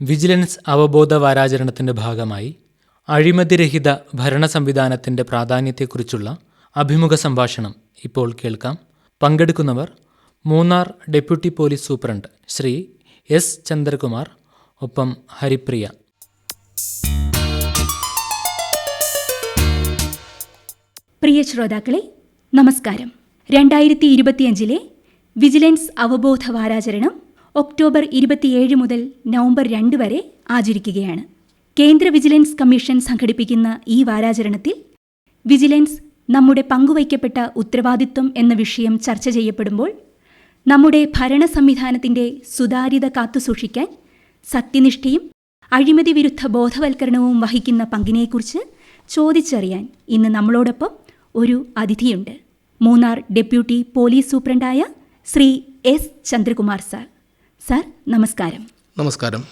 Vigilance അവബോധ വാരാചരണത്തിന്റെ ഭാഗമായി അഴിമതിരഹിത ഭരണ സംവിധാനത്തിന്റെ പ്രാധാന്യത്തെക്കുറിച്ചുള്ള അഭിമുഖ സംഭാഷണം ഇപ്പോൾ കേൾക്കാം. പങ്കെടുക്കുന്നവർ Munnar deputy police superintendent Shri S Chandrakumar ഒപ്പം ഹരിപ്രിയ. പ്രിയ ശ്രോതാക്കളെ നമസ്കാരം. രണ്ടായിരത്തി ഇരുപത്തിയഞ്ചിലെ വിജിലൻസ് അവബോധ വാരാചരണം ഒക്ടോബർ ഇരുപത്തിയേഴ് മുതൽ നവംബർ രണ്ട് വരെ ആചരിക്കുകയാണ്. കേന്ദ്ര വിജിലൻസ് കമ്മീഷൻ സംഘടിപ്പിക്കുന്ന ഈ വാരാചരണത്തിൽ വിജിലൻസ് നമ്മുടെ പങ്കുവയ്ക്കപ്പെട്ട ഉത്തരവാദിത്വം എന്ന വിഷയം ചർച്ച ചെയ്യപ്പെടുമ്പോൾ നമ്മുടെ ഭരണ സംവിധാനത്തിന്റെ സുതാര്യത കാത്തുസൂക്ഷിക്കാൻ സത്യനിഷ്ഠയും അഴിമതി വിരുദ്ധ ബോധവൽക്കരണവും വഹിക്കുന്ന പങ്കിനെക്കുറിച്ച് ചോദിച്ചറിയാൻ ഇന്ന് നമ്മളോടൊപ്പം ഒരു അതിഥിയുണ്ട്. Munnar deputy police സൂപ്രണ്ടായ Shri S Chandrakumar sir. Sir നമസ്കാരം. നമസ്കാരം.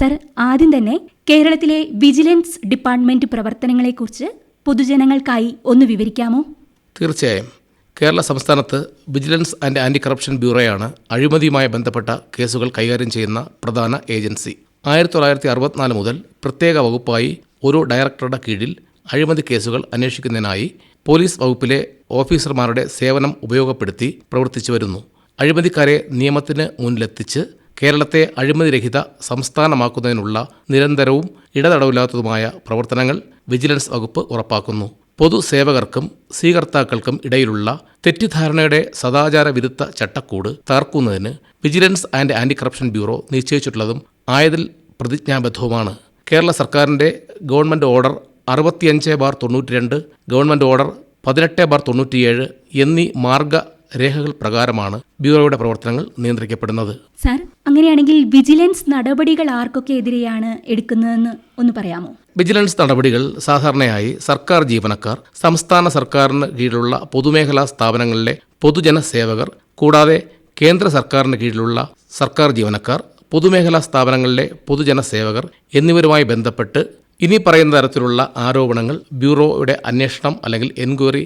സാർ ആദ്യം തന്നെ കേരളത്തിലെ വിജിലൻസ് ഡിപ്പാർട്ട്മെന്റ് പ്രവർത്തനങ്ങളെക്കുറിച്ച് പൊതുജനങ്ങൾക്കായി ഒന്ന് വിവരിക്കാമോ? തീർച്ചയായും. കേരള സംസ്ഥാനത്ത് വിജിലൻസ് ആൻഡ് ആന്റി കറപ്ഷൻ ബ്യൂറോയാണ് അഴിമതിയുമായി ബന്ധപ്പെട്ട കേസുകൾ കൈകാര്യം ചെയ്യുന്ന പ്രധാന ഏജൻസി. ആയിരത്തി തൊള്ളായിരത്തി അറുപത്തിനാല് മുതൽ പ്രത്യേക വകുപ്പായി ഒരു ഡയറക്ടറുടെ കീഴിൽ അഴിമതി കേസുകൾ അന്വേഷിക്കുന്നതിനായി പോലീസ് വകുപ്പിലെ ഓഫീസർമാരുടെ സേവനം ഉപയോഗപ്പെടുത്തി പ്രവർത്തിച്ചു വരുന്നു അഴിമതിക്കാരെ നിയമത്തിന് മുന്നിലെത്തിച്ച് കേരളത്തെ അഴിമതിരഹിത സംസ്ഥാനമാക്കുന്നതിനുള്ള നിരന്തരവും ഇടതടവില്ലാത്തതുമായ പ്രവർത്തനങ്ങൾ വിജിലൻസ് വകുപ്പ് ഉറപ്പാക്കുന്നു. പൊതുസേവകർക്കും സ്വീകർത്താക്കൾക്കും ഇടയിലുള്ള തെറ്റിദ്ധാരണയുടെ സദാചാര വിരുദ്ധ ചട്ടക്കൂട് തകർക്കുന്നതിന് vigilance and anti corruption bureau നിശ്ചയിച്ചിട്ടുള്ളതും ആയതിൽ പ്രതിജ്ഞാബദ്ധവുമാണ്. കേരള സർക്കാരിന്റെ ഗവൺമെന്റ് ഓർഡർ അറുപത്തിയഞ്ച് ബാർ തൊണ്ണൂറ്റി രണ്ട് ഗവൺമെന്റ് ഓർഡർ പതിനെട്ട് ബാർ തൊണ്ണൂറ്റിയേഴ് എന്നീ മാർഗരേഖകൾ പ്രകാരമാണ് ബ്യൂറോയുടെ പ്രവർത്തനങ്ങൾ നിയന്ത്രിക്കപ്പെടുന്നത്. സാർ അങ്ങനെയാണെങ്കിൽ വിജിലൻസ് നടപടികൾ ആർക്കൊക്കെ എതിരെയാണ് എടുക്കുന്നതെന്ന് ഒന്ന് പറയാമോ? വിജിലൻസ് നടപടികൾ സാധാരണയായി സർക്കാർ ജീവനക്കാർ സംസ്ഥാന സർക്കാരിന് കീഴിലുള്ള പൊതുമേഖലാ സ്ഥാപനങ്ങളിലെ പൊതുജന സേവകർ കൂടാതെ കേന്ദ്ര സർക്കാരിന് കീഴിലുള്ള സർക്കാർ ജീവനക്കാർ പൊതുമേഖലാ സ്ഥാപനങ്ങളിലെ പൊതുജന സേവകർ എന്നിവരുമായി ബന്ധപ്പെട്ട് ഇനി പറയുന്ന തരത്തിലുള്ള ആരോപണങ്ങൾ ബ്യൂറോയുടെ അന്വേഷണം അല്ലെങ്കിൽ എൻക്വയറി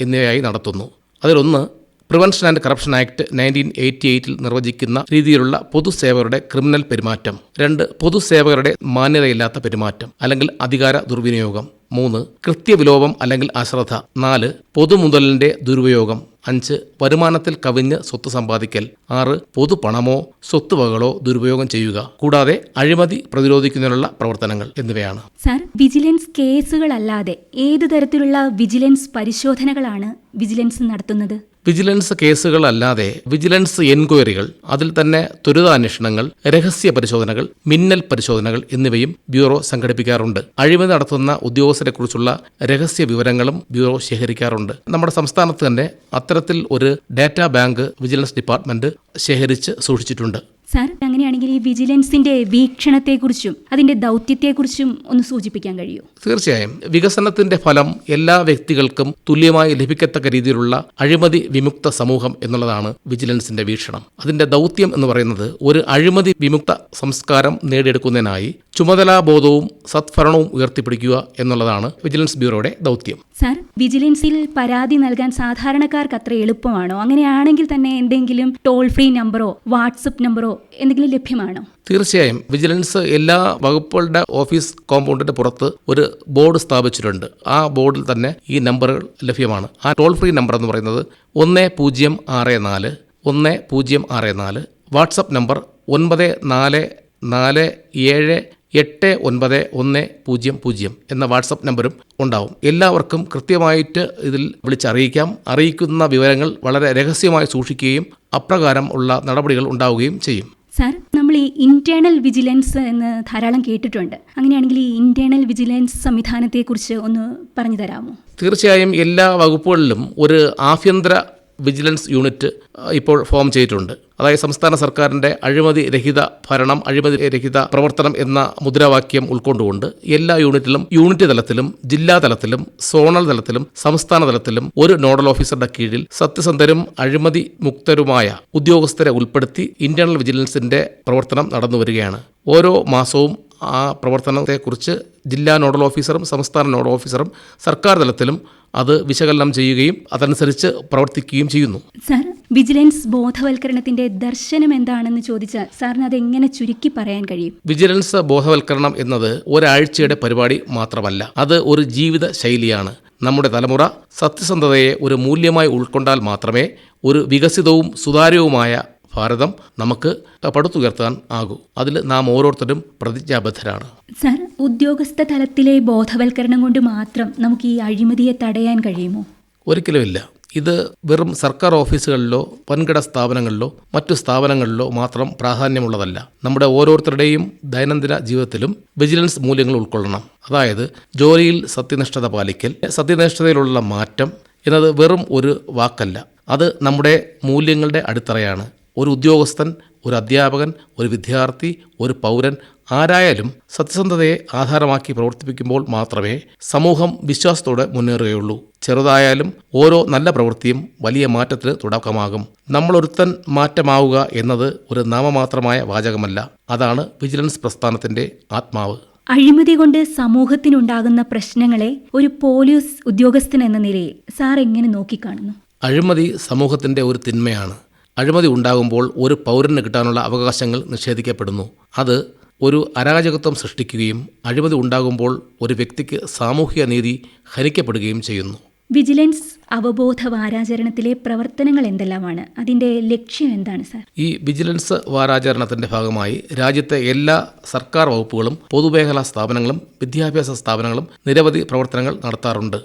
എന്നിവയായി നടത്തുന്നു. അതിലൊന്ന് prevention and corruption act nineteen eighty എയ്റ്റിൽ നിർവചിക്കുന്ന രീതിയിലുള്ള പൊതുസേവകരുടെ ക്രിമിനൽ പെരുമാറ്റം. രണ്ട് പൊതുസേവകരുടെ മാന്യതയില്ലാത്ത പെരുമാറ്റം അല്ലെങ്കിൽ അധികാര ദുർവിനിയോഗം. മൂന്ന് കൃത്യവിലോപം അല്ലെങ്കിൽ അശ്രദ്ധ. നാല് പൊതുമുതലിന്റെ ദുരുപയോഗം. അഞ്ച് വരുമാനത്തിൽ കവിഞ്ഞ് സ്വത്ത് സമ്പാദിക്കൽ. ആറ് പൊതുപണമോ സ്വത്തുവകളോ ദുരുപയോഗം ചെയ്യുക. കൂടാതെ അഴിമതി പ്രതിരോധിക്കുന്നതിനുള്ള പ്രവർത്തനങ്ങൾ എന്നിവയാണ്. സർ വിജിലൻസ് കേസുകളല്ലാതെ ഏതു തരത്തിലുള്ള വിജിലൻസ് പരിശോധനകളാണ് വിജിലൻസ് നടത്തുന്നത്? വിജിലൻസ് കേസുകളല്ലാതെ വിജിലൻസ് എൻക്വയറികൾ അതിൽ തന്നെ ത്വരിതാന്വേഷണങ്ങൾ രഹസ്യ പരിശോധനകൾ മിന്നൽ പരിശോധനകൾ എന്നിവയും ബ്യൂറോ സംഘടിപ്പിക്കാറുണ്ട്. അഴിമതി നടത്തുന്ന ഉദ്യോഗസ്ഥരെക്കുറിച്ചുള്ള രഹസ്യ വിവരങ്ങളും ബ്യൂറോ ശേഖരിക്കാറുണ്ട്. നമ്മുടെ സംസ്ഥാനത്ത് തന്നെ അത്തരത്തിൽ ഒരു ഡാറ്റാ ബാങ്ക് വിജിലൻസ് ഡിപ്പാർട്ട്മെന്റ് ശേഖരിച്ച് സൂക്ഷിച്ചിട്ടുണ്ട്. സാർ അങ്ങനെയാണെങ്കിൽ ഈ വിജിലൻസിന്റെ വീക്ഷണത്തെക്കുറിച്ചും അതിന്റെ ദൗത്യത്തെക്കുറിച്ചും ഒന്ന് സൂചിപ്പിക്കാൻ കഴിയുമോ തീർച്ചയായും. വികസനത്തിന്റെ ഫലം എല്ലാ വ്യക്തികൾക്കും തുല്യമായി ലഭിക്കത്തക്ക രീതിയിലുള്ള അഴിമതി വിമുക്ത സമൂഹം എന്നുള്ളതാണ് വിജിലൻസിന്റെ വീക്ഷണം. അതിന്റെ ദൗത്യം എന്ന് പറയുന്നത് ഒരു അഴിമതി വിമുക്ത സംസ്കാരം നേടിയെടുക്കുന്നതിനായി ചുമതലാബോധവും സത്ഭരണവും ഉയർത്തിപ്പിടിക്കുക എന്നുള്ളതാണ് വിജിലൻസ് ബ്യൂറോയുടെ ദൗത്യം. സാർ വിജിലൻസിൽ പരാതി നൽകാൻ സാധാരണക്കാർക്ക് അത്ര എളുപ്പമാണോ? അങ്ങനെയാണെങ്കിൽ തന്നെ എന്തെങ്കിലും ടോൾ ഫ്രീ നമ്പറോ വാട്സപ്പ് നമ്പറോ എന്തെങ്കിലും ലഭ്യമാണോ? തീർച്ചയായും. വിജിലൻസ് എല്ലാ വകുപ്പുകളുടെ ഓഫീസ് കോമ്പൗണ്ടിന്റെ പുറത്ത് ഒരു ബോർഡ് സ്ഥാപിച്ചിട്ടുണ്ട്. ആ ബോർഡിൽ തന്നെ ഈ നമ്പറുകൾ ലഭ്യമാണ്. ആ ടോൾ ഫ്രീ നമ്പർ എന്ന് പറയുന്നത് ഒന്ന് പൂജ്യം ആറ് നാല് ഒന്ന് പൂജ്യം ആറ് നാല്. വാട്സപ്പ് നമ്പർ ഒൻപത് നാല് നാല് ഏഴ് എട്ട് ഒൻപത് ഒന്ന് പൂജ്യം പൂജ്യം എന്ന വാട്സപ്പ് നമ്പറും ഉണ്ടാവും. എല്ലാവർക്കും കൃത്യമായിട്ട് ഇതിൽ വിളിച്ചറിയിക്കാം. അറിയിക്കുന്ന വിവരങ്ങൾ വളരെ രഹസ്യമായി സൂക്ഷിക്കുകയും അപ്രകാരം ഉള്ള നടപടികൾ ഉണ്ടാവുകയും ചെയ്യും. സാർ നമ്മൾ ഈ ഇന്റേണൽ വിജിലൻസ് എന്ന് ധാരാളം കേട്ടിട്ടുണ്ട്. അങ്ങനെയാണെങ്കിൽ ഈ ഇന്റേണൽ വിജിലൻസ് സംവിധാനത്തെക്കുറിച്ച് ഒന്ന് പറഞ്ഞു തരാമോ? തീർച്ചയായും എല്ലാ വകുപ്പുകളിലും ഒരു ആഭ്യന്തര വിജിലൻസ് യൂണിറ്റ് ഇപ്പോൾ ഫോം ചെയ്തിട്ടുണ്ട്. അതായത് സംസ്ഥാന സർക്കാരിന്റെ അഴിമതി രഹിത ഭരണം അഴിമതി രഹിത പ്രവർത്തനം എന്ന മുദ്രാവാക്യം ഉൾക്കൊണ്ടുകൊണ്ട് എല്ലാ യൂണിറ്റിലും യൂണിറ്റ് തലത്തിലും ജില്ലാ തലത്തിലും സോണൽ തലത്തിലും സംസ്ഥാന തലത്തിലും ഒരു നോഡൽ ഓഫീസറുടെ കീഴിൽ സത്യസന്ധരും അഴിമതി മുക്തരുമായ ഉദ്യോഗസ്ഥരെ ഉൾപ്പെടുത്തി ഇന്റേണൽ വിജിലൻസിന്റെ പ്രവർത്തനം നടന്നു വരികയാണ് ഓരോ മാസവും ആ പ്രവർത്തനത്തെക്കുറിച്ച് ജില്ലാ നോഡൽ ഓഫീസറും സംസ്ഥാന നോഡൽ ഓഫീസറും സർക്കാർ തലത്തിലും അത് വിശകലനം ചെയ്യുകയും അതനുസരിച്ച് പ്രവർത്തിക്കുകയും ചെയ്യുന്നു. സാർ വിജിലൻസ് ബോധവൽക്കരണത്തിന്റെ ദർശനം എന്താണെന്ന് ചോദിച്ചാൽ സാറിന് അത് എങ്ങനെ ചുരുക്കി പറയാൻ കഴിയും? വിജിലൻസ് ബോധവൽക്കരണം എന്നത് ഒരാഴ്ചയുടെ പരിപാടി മാത്രമല്ല അത് ഒരു ജീവിത ശൈലിയാണ്. നമ്മുടെ തലമുറ സത്യസന്ധതയെ ഒരു മൂല്യമായി ഉൾക്കൊണ്ടാൽ മാത്രമേ ഒരു വികസിതവും സുതാര്യവുമായ ഭാരതം നമുക്ക് പടുത്തുയർത്താൻ ആകൂ. അതിൽ നാം ഓരോരുത്തരും പ്രതിജ്ഞാബദ്ധരാണ്. സർ ഉദ്യോഗസ്ഥ തലത്തിലെ ബോധവൽക്കരണം കൊണ്ട് മാത്രം നമുക്ക് ഈ അഴിമതിയെ തടയാൻ കഴിയുമോ? ഒരിക്കലുമില്ല ഇത് വെറും സർക്കാർ ഓഫീസുകളിലോ വൻകിട സ്ഥാപനങ്ങളിലോ മറ്റു സ്ഥാപനങ്ങളിലോ മാത്രം പ്രാധാന്യമുള്ളതല്ല. നമ്മുടെ ഓരോരുത്തരുടെയും ദൈനംദിന ജീവിതത്തിലും വിജിലൻസ് മൂല്യങ്ങൾ ഉൾക്കൊള്ളണം. അതായത് ജോലിയിൽ സത്യനിഷ്ഠത പാലിക്കൽ സത്യനിഷ്ഠതയിലുള്ള മാറ്റം എന്നത് വെറും ഒരു വാക്കല്ല. അത് നമ്മുടെ മൂല്യങ്ങളുടെ അടിത്തറയാണ്. ഒരു ഉദ്യോഗസ്ഥൻ ഒരു അധ്യാപകൻ ഒരു വിദ്യാർത്ഥി ഒരു പൗരൻ ആരായാലും സത്യസന്ധതയെ ആധാരമാക്കി പ്രവർത്തിപ്പിക്കുമ്പോൾ മാത്രമേ സമൂഹം വിശ്വാസത്തോടെ മുന്നേറുകയുള്ളൂ. ചെറുതായാലും ഓരോ നല്ല പ്രവൃത്തിയും വലിയ മാറ്റത്തിന് തുടക്കമാകും. നമ്മളൊരുത്തൻ മാറ്റമാവുക എന്നത് ഒരു നാമമാത്രമായ വാചകമല്ല. അതാണ് വിജിലൻസ് പ്രസ്ഥാനത്തിന്റെ ആത്മാവ്. അഴിമതി കൊണ്ട് സമൂഹത്തിനുണ്ടാകുന്ന പ്രശ്നങ്ങളെ ഒരു പോലീസ് ഉദ്യോഗസ്ഥൻ എന്ന നിലയിൽ സാർ എങ്ങനെ നോക്കിക്കാണുന്നു? അഴിമതി സമൂഹത്തിന്റെ ഒരു തിന്മയാണ്. അഴിമതി ഉണ്ടാകുമ്പോൾ ഒരു പൗരന് കിട്ടാനുള്ള അവകാശങ്ങൾ നിഷേധിക്കപ്പെടുന്നു. അത് ഒരു അരാജകത്വം സൃഷ്ടിക്കുകയും അഴിമതി ഉണ്ടാകുമ്പോൾ ഒരു വ്യക്തിക്ക് സാമൂഹിക നീതി ഹനിക്കപ്പെടുകയും ചെയ്യുന്നു. വിജിലൻസ് അവബോധ വാരാചരണത്തിലെ പ്രവർത്തനങ്ങൾ എന്തെല്ലാമാണ്? അതിന്റെ ലക്ഷ്യം എന്താണ് സാർ? ഈ വിജിലൻസ് വാരാചരണത്തിന്റെ ഭാഗമായി രാജ്യത്തെ എല്ലാ സർക്കാർ വകുപ്പുകളും പൊതുമേഖലാ സ്ഥാപനങ്ങളും വിദ്യാഭ്യാസ സ്ഥാപനങ്ങളും നിരവധി പ്രവർത്തനങ്ങൾ നടത്താറുണ്ട്.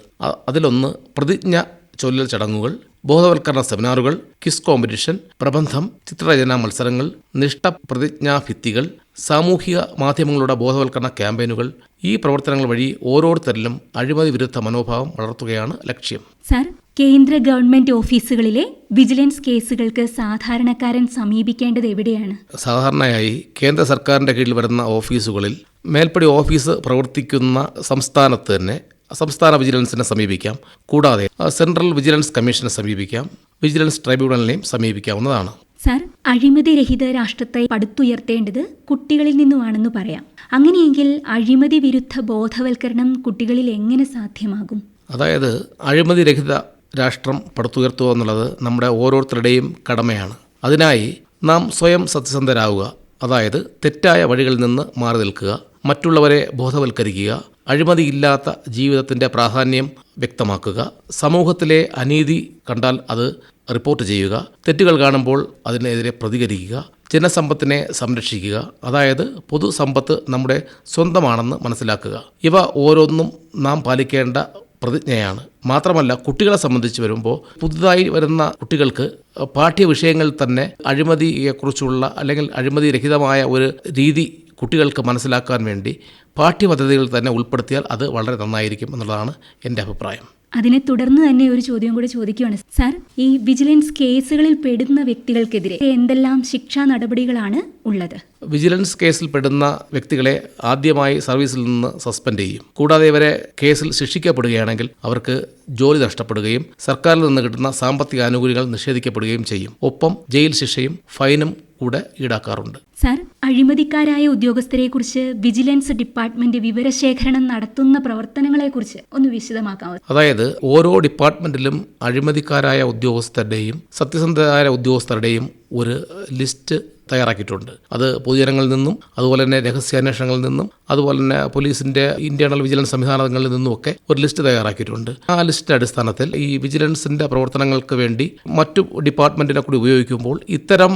അതിലൊന്ന് പ്രതിജ്ഞ ചൊല്ലൽ ചടങ്ങുകൾ ബോധവൽക്കരണ സെമിനാറുകൾ ക്വിസ് കോമ്പറ്റീഷൻ പ്രബന്ധം ചിത്രരചനാ മത്സരങ്ങൾ നിഷ്ഠ പ്രതിജ്ഞാ ഭിത്തികൾ സാമൂഹിക മാധ്യമങ്ങളുടെ ബോധവൽക്കരണ ക്യാമ്പയിനുകൾ. ഈ പ്രവർത്തനങ്ങൾ വഴി ഓരോരുത്തരിലും അഴിമതി വിരുദ്ധ മനോഭാവം വളർത്തുകയാണ് ലക്ഷ്യം. സർ കേന്ദ്ര ഗവൺമെന്റ് ഓഫീസുകളിലെ വിജിലൻസ് കേസുകൾക്ക് സാധാരണക്കാരൻ സമീപിക്കേണ്ടത് എവിടെയാണ്? സാധാരണയായി കേന്ദ്ര സർക്കാരിന്റെ കീഴിൽ വരുന്ന ഓഫീസുകളിൽ മേൽപ്പടി ഓഫീസ് പ്രവർത്തിക്കുന്ന സംസ്ഥാനത്ത് തന്നെ സംസ്ഥാന വിജിലൻസിനെ സമീപിക്കാം. കൂടാതെ സെൻട്രൽ വിജിലൻസ് കമ്മീഷനെ സമീപിക്കാം. വിജിലൻസ് ട്രൈബ്യൂണലിനെയും സമീപിക്കാവുന്നതാണ്. സർ അഴിമതി രഹിത രാഷ്ട്രത്തെ പടുത്തുയർത്തേണ്ടത് കുട്ടികളിൽ നിന്നുമാണെന്ന് പറയാം. അങ്ങനെയെങ്കിൽ അഴിമതി വിരുദ്ധ ബോധവൽക്കരണം കുട്ടികളിൽ എങ്ങനെ സാധ്യമാകും? അതായത് അഴിമതി രഹിത രാഷ്ട്രം പടുത്തുയർത്തുക എന്നുള്ളത് നമ്മുടെ ഓരോരുത്തരുടെയും കടമയാണ്. അതിനായി നാം സ്വയം സത്യസന്ധരാകുക. അതായത് തെറ്റായ വഴികളിൽ നിന്ന് മാറി നിൽക്കുക. മറ്റുള്ളവരെ ബോധവൽക്കരിക്കുക. അഴിമതിയില്ലാത്ത ജീവിതത്തിന്റെ പ്രാധാന്യം വ്യക്തമാക്കുക. സമൂഹത്തിലെ അനീതി കണ്ടാൽ അത് റിപ്പോർട്ട് ചെയ്യുക. തെറ്റുകൾ കാണുമ്പോൾ അതിനെതിരെ പ്രതികരിക്കുക. ജനസമ്പത്തിനെ സംരക്ഷിക്കുക. അതായത് പൊതുസമ്പത്ത് നമ്മുടെ സ്വന്തമാണെന്ന് മനസ്സിലാക്കുക. ഇവ ഓരോന്നും നാം പാലിക്കേണ്ട പ്രതിജ്ഞയാണ്. മാത്രമല്ല കുട്ടികളെ സംബന്ധിച്ച് വരുമ്പോൾ പുതുതായി വരുന്ന കുട്ടികൾക്ക് പാഠ്യവിഷയങ്ങളിൽ തന്നെ അഴിമതിയെക്കുറിച്ചുള്ള അല്ലെങ്കിൽ അഴിമതി രഹിതമായ ഒരു രീതി കുട്ടികൾക്ക് മനസ്സിലാക്കാൻ വേണ്ടി പാഠ്യപദ്ധതികൾ തന്നെ ഉൾപ്പെടുത്തിയാൽ അത് വളരെ നന്നായിരിക്കും എന്നുള്ളതാണ് എന്റെ അഭിപ്രായം. അതിനെ തുടർന്ന് തന്നെ ഒരു ചോദ്യം കൂടി ചോദിക്കുകയാണ്. സാർ ഈ വിജിലൻസ് കേസുകളിൽ പെടുന്ന വ്യക്തികൾക്കെതിരെ എന്തെല്ലാം ശിക്ഷാ നടപടികളാണ് ഉള്ളത്? വിജിലൻസ് കേസിൽ പെടുന്ന വ്യക്തികളെ ആദ്യമായി സർവീസിൽ നിന്ന് സസ്പെൻഡ് ചെയ്യും. കൂടാതെ ഇവരെ കേസിൽ ശിക്ഷിക്കപ്പെടുകയാണെങ്കിൽ അവർക്ക് ജോലി നഷ്ടപ്പെടുകയും സർക്കാരിൽ നിന്ന് കിട്ടുന്ന സാമ്പത്തിക ആനുകൂല്യങ്ങൾ നിഷേധിക്കപ്പെടുകയും ചെയ്യും. ഒപ്പം ജയിൽ ശിക്ഷയും ഫൈനും കൂടെ ഈടാക്കാറുണ്ട്. സാർ അഴിമതിക്കാരായ ഉദ്യോഗസ്ഥരെക്കുറിച്ച് വിജിലൻസ് ഡിപ്പാർട്ട്മെന്റ് വിവരശേഖരണം നടത്തുന്ന പ്രവർത്തനങ്ങളെക്കുറിച്ച് ഒന്ന് വിശദമാക്കാമോ അതായത് ഓരോ ഡിപ്പാർട്ട്മെന്റിലും അഴിമതിക്കാരായ ഉദ്യോഗസ്ഥരുടെയും സത്യസന്ധരായ ഉദ്യോഗസ്ഥരുടെയും ഒരു ലിസ്റ്റ് തയ്യാറാക്കിയിട്ടുണ്ട്. അത് പൊതുജനങ്ങളിൽ നിന്നും അതുപോലെ തന്നെ രഹസ്യാന്വേഷണങ്ങളിൽ നിന്നും അതുപോലെ തന്നെ പോലീസിന്റെ ഇന്റേണൽ വിജിലൻസ് സംവിധാനങ്ങളിൽ നിന്നും ഒക്കെ ഒരു ലിസ്റ്റ് തയ്യാറാക്കിയിട്ടുണ്ട്. ആ ലിസ്റ്റിന്റെ അടിസ്ഥാനത്തിൽ ഈ വിജിലൻസിന്റെ പ്രവർത്തനങ്ങൾക്ക് വേണ്ടി മറ്റു ഡിപ്പാർട്ട്മെന്റിനെ കൂടി ഉപയോഗിക്കുമ്പോൾ ഇത്തരം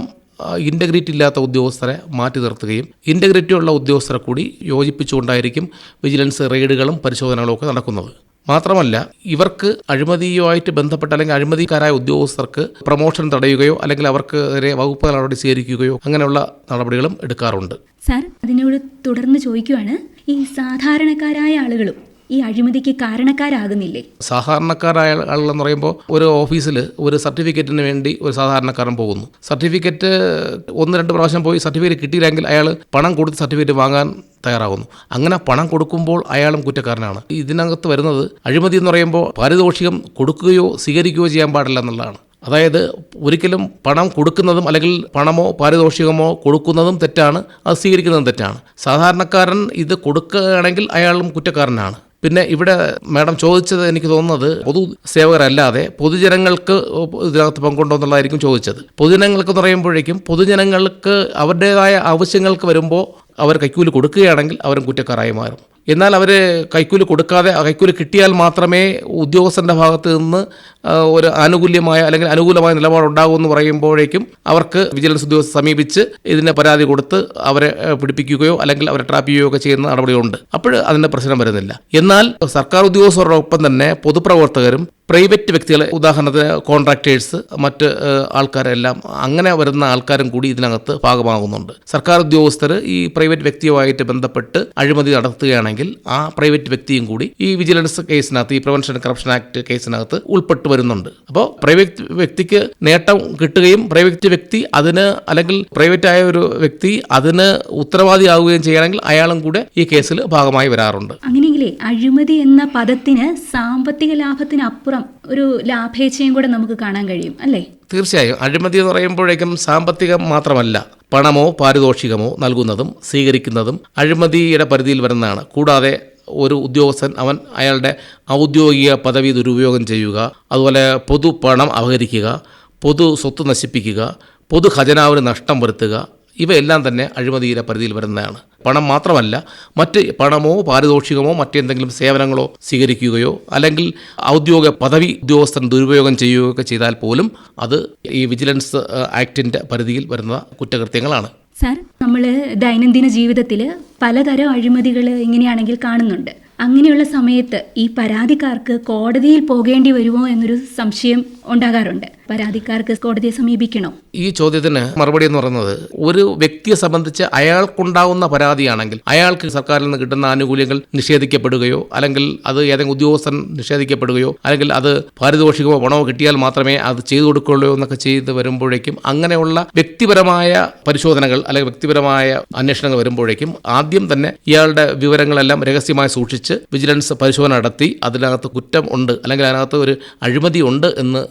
ഇന്റഗ്രിറ്റി ഇല്ലാത്ത ഉദ്യോഗസ്ഥരെ മാറ്റി നിർത്തുകയും ഇന്റഗ്രിറ്റി ഉള്ള ഉദ്യോഗസ്ഥരെ കൂടി യോജിപ്പിച്ചുകൊണ്ടായിരിക്കും വിജിലൻസ് റെയ്ഡുകളും പരിശോധനകളും ഒക്കെ നടക്കുന്നത്. മാത്രമല്ല ഇവർക്ക് അഴിമതിയുമായിട്ട് ബന്ധപ്പെട്ട അല്ലെങ്കിൽ അഴിമതിക്കാരായ ഉദ്യോഗസ്ഥർക്ക് പ്രൊമോഷൻ തടയുകയോ അല്ലെങ്കിൽ അവർക്കെതിരെ വകുപ്പ് നടപടി സ്വീകരിക്കുകയോ അങ്ങനെയുള്ള നടപടികളും എടുക്കാറുണ്ട്. സാർ അതിനോട് തുടർന്ന് ചോദിക്കുവാണ് ഈ സാധാരണക്കാരായ ആളുകളും ഈ അഴിമതിക്ക് കാരണക്കാരാകുന്നില്ലേ? സാധാരണക്കാരായ ആളുകളെന്ന് പറയുമ്പോൾ ഒരു ഓഫീസിൽ ഒരു സർട്ടിഫിക്കറ്റിന് വേണ്ടി ഒരു സാധാരണക്കാരൻ പോകുന്നു. സർട്ടിഫിക്കറ്റ് ഒന്ന് രണ്ട് പ്രാവശ്യം പോയി സർട്ടിഫിക്കറ്റ് കിട്ടിയില്ലെങ്കിൽ അയാൾ പണം കൊടുത്ത് സർട്ടിഫിക്കറ്റ് വാങ്ങാൻ തയ്യാറാകുന്നു അങ്ങനെ പണം കൊടുക്കുമ്പോൾ അയാളും കുറ്റക്കാരനാണ്. ഇതിനകത്ത് വരുന്നത് അഴിമതി എന്ന് പറയുമ്പോൾ പാരിതോഷികം കൊടുക്കുകയോ സ്വീകരിക്കുകയോ ചെയ്യാൻ പാടില്ല എന്നുള്ളതാണ്. അതായത് ഒരിക്കലും പണം കൊടുക്കുന്നതും അല്ലെങ്കിൽ പണമോ പാരിതോഷികമോ കൊടുക്കുന്നതും തെറ്റാണ് അത് സ്വീകരിക്കുന്നതും തെറ്റാണ്. സാധാരണക്കാരൻ ഇത് കൊടുക്കുകയാണെങ്കിൽ അയാളും കുറ്റക്കാരനാണ്. പിന്നെ ഇവിടെ മാഡം ചോദിച്ചത് എനിക്ക് തോന്നുന്നത് പൊതു സേവകരല്ലാതെ പൊതുജനങ്ങൾക്ക് ഇതിനകത്ത് പങ്കുണ്ടോ എന്നുള്ളതായിരിക്കും ചോദിച്ചത്. പൊതുജനങ്ങൾക്ക് എന്ന് പറയുമ്പോഴേക്കും പൊതുജനങ്ങൾക്ക് അവരുടേതായ ആവശ്യങ്ങൾക്ക് വരുമ്പോൾ അവർ കൈക്കൂലി കൊടുക്കുകയാണെങ്കിൽ അവരും കുറ്റക്കാരായി മാറും. എന്നാൽ അവർ കൈക്കൂലി കൊടുക്കാതെ കൈക്കൂലി കിട്ടിയാൽ മാത്രമേ ഉദ്യോഗസ്ഥന്റെ ഭാഗത്ത് നിന്ന് ഒരു ആനുകൂല്യമായ അല്ലെങ്കിൽ അനുകൂലമായ നിലപാടുണ്ടാകുമെന്ന് പറയുമ്പോഴേക്കും അവർക്ക് വിജിലൻസ് ഉദ്യോഗസ്ഥ സമീപിച്ച് ഇതിന് പരാതി കൊടുത്ത് അവരെ പിടിപ്പിക്കുകയോ അല്ലെങ്കിൽ അവരെ ട്രാപ്പ് ചെയ്യുകയോ ഒക്കെ ചെയ്യുന്ന നടപടിയുണ്ട് അപ്പോൾ അതിന്റെ പ്രശ്നം വരുന്നില്ല. എന്നാൽ സർക്കാർ ഉദ്യോഗസ്ഥരോടൊപ്പം തന്നെ പൊതുപ്രവർത്തകരും പ്രൈവറ്റ് വ്യക്തികളെ ഉദാഹരണത്തിന് കോൺട്രാക്ടേഴ്സ് മറ്റ് ആൾക്കാരെല്ലാം അങ്ങനെ വരുന്ന ആൾക്കാരും കൂടി ഇതിനകത്ത് ഭാഗമാകുന്നുണ്ട്. സർക്കാർ ഉദ്യോഗസ്ഥർ ഈ പ്രൈവറ്റ് വ്യക്തിയുമായിട്ട് ബന്ധപ്പെട്ട് അഴിമതി നടത്തുകയാണെങ്കിൽ ആ പ്രൈവറ്റ് വ്യക്തിയും കൂടി ഈ വിജിലൻസ് കേസിനകത്ത് ഈ പ്രിവെൻഷൻ കറപ്ഷൻ ആക്ട് കേസിനകത്ത് ഉൾപ്പെട്ട് വരുന്നുണ്ട്. അപ്പോൾ പ്രൈവറ്റ് വ്യക്തിക്ക് നേട്ടം കിട്ടുകയും പ്രൈവറ്റ് വ്യക്തി അതിന് അല്ലെങ്കിൽ പ്രൈവറ്റ് ആയ ഒരു വ്യക്തി അതിന് ഉത്തരവാദിയാവുകയും ചെയ്യണമെങ്കിൽ അയാളും കൂടെ ഈ കേസിൽ ഭാഗമായി വരാറുണ്ട്. അങ്ങനെയെങ്കിലേ അഴിമതി എന്ന പദത്തിന് സാമ്പത്തിക ലാഭത്തിനപ്പുറം ഒരു ലാഭേച്ഛയും കൂടെ നമുക്ക് കാണാൻ കഴിയും അല്ലേ? തീർച്ചയായും. അഴിമതി എന്ന് പറയുമ്പോഴേക്കും സാമ്പത്തികം മാത്രമല്ല പണമോ പാരിതോഷികമോ നൽകുന്നതും സ്വീകരിക്കുന്നതും അഴിമതിയുടെ പരിധിയിൽ വരുന്നതാണ്. കൂടാതെ ഒരു ഉദ്യോഗസ്ഥൻ അവൻ അയാളുടെ ഔദ്യോഗിക പദവി ദുരുപയോഗം ചെയ്യുക അതുപോലെ പൊതു പണം അപഹരിക്കുക പൊതു സ്വത്ത് നശിപ്പിക്കുക പൊതു ഖജനാവിന് നഷ്ടം വരുത്തുക ഇവയെല്ലാം തന്നെ അഴിമതിയുടെ പരിധിയിൽ വരുന്നതാണ്. പണം മാത്രമല്ല മറ്റ് പണമോ പാരിതോഷികമോ മറ്റെന്തെങ്കിലും സേവനങ്ങളോ സ്വീകരിക്കുകയോ അല്ലെങ്കിൽ ഔദ്യോഗിക പദവി ഉദ്യോഗസ്ഥൻ ദുരുപയോഗം ചെയ്യുകയോ ഒക്കെ ചെയ്താൽ പോലും അത് ഈ വിജിലൻസ് ആക്ടിന്റെ പരിധിയിൽ വരുന്ന കുറ്റകൃത്യങ്ങളാണ്. സാർ നമ്മൾ ദൈനംദിന ജീവിതത്തിൽ പലതരം അഴിമതികൾ ഇങ്ങനെയാണെങ്കിൽ കാണുന്നുണ്ട്. അങ്ങനെയുള്ള സമയത്ത് ഈ പരാതിക്കാർക്ക് കോടതിയിൽ പോകേണ്ടി വരുമോ എന്നൊരു സംശയം ഉണ്ടാകാറുണ്ട്. പരാതിക്കാർക്ക് കോടതിയെ സമീപിക്കണോ? ഈ ചോദ്യത്തിന് മറുപടി എന്ന് പറയുന്നത് ഒരു വ്യക്തിയെ സംബന്ധിച്ച് അയാൾക്കുണ്ടാവുന്ന പരാതിയാണെങ്കിൽ അയാൾക്ക് സർക്കാരിൽ നിന്ന് കിട്ടുന്ന ആനുകൂല്യങ്ങൾ നിഷേധിക്കപ്പെടുകയോ അല്ലെങ്കിൽ അത് ഏതെങ്കിലും ഉദ്യോഗസ്ഥൻ നിഷേധിക്കപ്പെടുകയോ അല്ലെങ്കിൽ അത് പാരിതോഷികമോ പണമോ കിട്ടിയാൽ മാത്രമേ അത് ചെയ്തു കൊടുക്കുകയുള്ളൂ എന്നൊക്കെ ചെയ്ത് വരുമ്പോഴേക്കും അങ്ങനെയുള്ള വ്യക്തിപരമായ പരിശോധനകൾ അല്ലെങ്കിൽ വ്യക്തിപരമായ അന്വേഷണങ്ങൾ വരുമ്പോഴേക്കും ആദ്യം തന്നെ ഇയാളുടെ വിവരങ്ങളെല്ലാം രഹസ്യമായി സൂക്ഷിച്ച് വിജിലൻസ് പരിശോധന നടത്തി അതിനകത്ത് കുറ്റം ഉണ്ട് അല്ലെങ്കിൽ അതിനകത്ത് ഒരു അഴിമതി ഉണ്ട് എന്ന്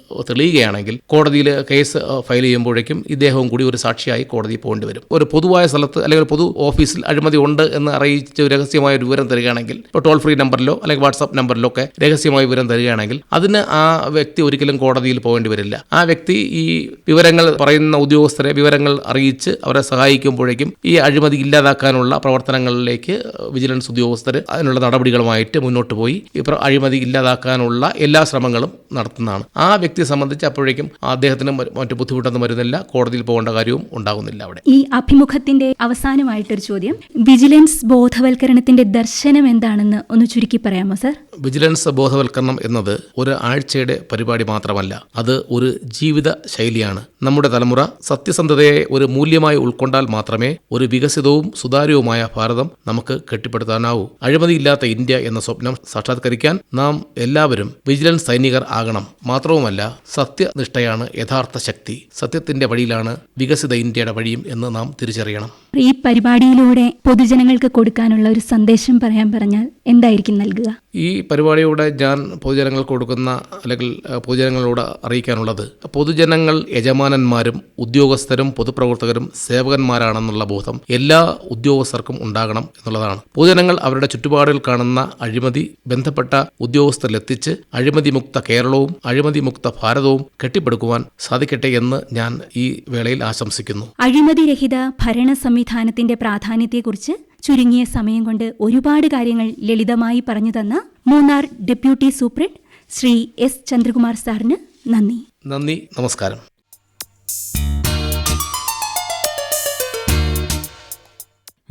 തെളിയുകയാണെങ്കിൽ കോടതിയിൽ കേസ് ഫയൽ ചെയ്യുമ്പോഴേക്കും ഇദ്ദേഹവും കൂടി ഒരു സാക്ഷിയായി കോടതി പോകേണ്ടി വരും. ഒരു പൊതുവായ സ്ഥലത്ത് അല്ലെങ്കിൽ പൊതു ഓഫീസിൽ അഴിമതി ഉണ്ട് എന്ന് അറിയിച്ച് രഹസ്യമായ ഒരു വിവരം തരികയാണെങ്കിൽ ഇപ്പോൾ ടോൾ ഫ്രീ നമ്പറിലോ അല്ലെങ്കിൽ വാട്സാപ്പ് നമ്പറിലോ ഒക്കെ രഹസ്യമായ വിവരം തരികയാണെങ്കിൽ അതിന് ആ വ്യക്തി ഒരിക്കലും കോടതിയിൽ പോകേണ്ടി വരില്ല. ആ വ്യക്തി ഈ വിവരങ്ങൾ പറയുന്ന ഉദ്യോഗസ്ഥരെ വിവരങ്ങൾ അറിയിച്ച് അവരെ സഹായിക്കുമ്പോഴേക്കും ഈ അഴിമതി ഇല്ലാതാക്കാനുള്ള പ്രവർത്തനങ്ങളിലേക്ക് വിജിലൻസ് ഉദ്യോഗസ്ഥർ അതിനുള്ള നടപടികളുമായിട്ട് മുന്നോട്ട് പോയി. പ്ര- അഴിമതി ഇല്ലാതാക്കാനുള്ള എല്ലാ ശ്രമങ്ങളും നടത്തുന്നതാണ്. ആ വ്യക്തിയെ സംബന്ധിച്ച് അപ്പോഴേക്കും അദ്ദേഹത്തിന് മറ്റു ബുദ്ധിമുട്ടൊന്നും വരുന്നില്ല. കോടതിയിൽ പോകേണ്ട കാര്യവും ഉണ്ടാകുന്നില്ല അവിടെ. ഈ അഭിമുഖത്തിന്റെ അവസാനമായിട്ടൊരു ചോദ്യം. വിജിലൻസ് ബോധവൽക്കരണത്തിന്റെ ദർശനം എന്താണെന്ന് ഒന്ന് ചുരുക്കി പറയാമോ സർ? വിജിലൻസ് ബോധവൽക്കരണം എന്നത് ഒരു ആഴ്ചയുടെ പരിപാടി മാത്രമല്ല അത് ഒരു ജീവിത ശൈലിയാണ്. നമ്മുടെ തലമുറ സത്യസന്ധതയെ ഒരു മൂല്യമായി ഉൾക്കൊണ്ടാൽ മാത്രമേ ഒരു വികസിതവും സുതാര്യവുമായ ഭാരതം നമുക്ക് കെട്ടിപ്പടുത്താനാവൂ. അഴിമതിയില്ലാത്ത ഇന്ത്യ എന്ന സ്വപ്നം സാക്ഷാത്കരിക്കാൻ നാം എല്ലാവരും വിജിലൻസ് സൈനികർ ആകണം. മാത്രവുമല്ല സത്യനിഷ്ഠയാണ് യഥാർത്ഥ ശക്തി. സത്യത്തിന്റെ വഴിയിലാണ് വികസിത ഇന്ത്യയുടെ വഴിയും എന്ന് നാം തിരിച്ചറിയണം. ഈ പരിപാടിയിലൂടെ പൊതുജനങ്ങൾക്ക് കൊടുക്കാനുള്ള ഒരു സന്ദേശം പറയാൻ പറഞ്ഞാൽ എന്തായിരിക്കും നൽകുക? ഈ പരിപാടിയുടെ ഞാൻ പൊതുജനങ്ങൾക്ക് കൊടുക്കുന്ന അല്ലെങ്കിൽ പൊതുജനങ്ങളോട് അറിയിക്കാനുള്ളത് പൊതുജനങ്ങൾ യജമാനന്മാരും ഉദ്യോഗസ്ഥരും പൊതുപ്രവർത്തകരും സേവകന്മാരാണെന്നുള്ള ബോധം എല്ലാ ഉദ്യോഗസ്ഥർക്കും ഉണ്ടാകണം എന്നുള്ളതാണ്. പൊതുജനങ്ങൾ അവരുടെ ചുറ്റുപാടുകൾ കാണുന്ന അഴിമതി ബന്ധപ്പെട്ട ഉദ്യോഗസ്ഥരിലെത്തിച്ച് അഴിമതി മുക്ത കേരളവും അഴിമതി മുക്ത ഭാരതവും കെട്ടിപ്പടുക്കുവാൻ സാധിക്കട്ടെ എന്ന് ഞാൻ ഈ വേളയിൽ ആശംസിക്കുന്നു. അഴിമതിരഹിത ഭരണ സംവിധാനത്തിന്റെ പ്രാധാന്യത്തെക്കുറിച്ച് ചുരുങ്ങിയ സമയം കൊണ്ട് ഒരുപാട് കാര്യങ്ങൾ ലളിതമായി പറഞ്ഞു തന്ന Munnar deputy superintendent Shri S Chandrakumar സാറിന് നന്ദി. നന്ദി നമസ്കാരം.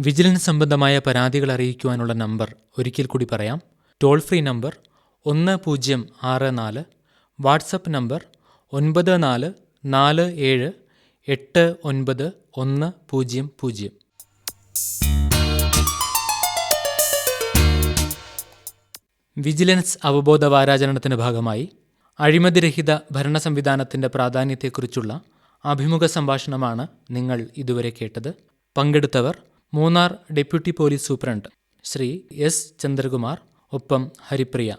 വിജിലൻസ് സംബന്ധമായ പരാതികൾ അറിയിക്കുവാനുള്ള നമ്പർ ഒരിക്കൽ കൂടി പറയാം. ടോൾ ഫ്രീ നമ്പർ ഒന്ന് പൂജ്യം ആറ് നാല് വാട്സപ്പ് നമ്പർ ഒൻപത് നാല് നാല് ഏഴ് എട്ട് ഒൻപത് ഒന്ന് പൂജ്യം പൂജ്യം. വിജിലൻസ് അവബോധ വാരാചരണത്തിന്റെ ഭാഗമായി അഴിമതിരഹിത ഭരണ സംവിധാനത്തിന്റെ പ്രാധാന്യത്തെക്കുറിച്ചുള്ള അഭിമുഖ സംഭാഷണമാണ് നിങ്ങൾ ഇതുവരെ കേട്ടത്. പങ്കെടുത്തവർ Munnar deputy police superintendent Shri S Chandrakumar ഒപ്പം ഹരിപ്രിയ.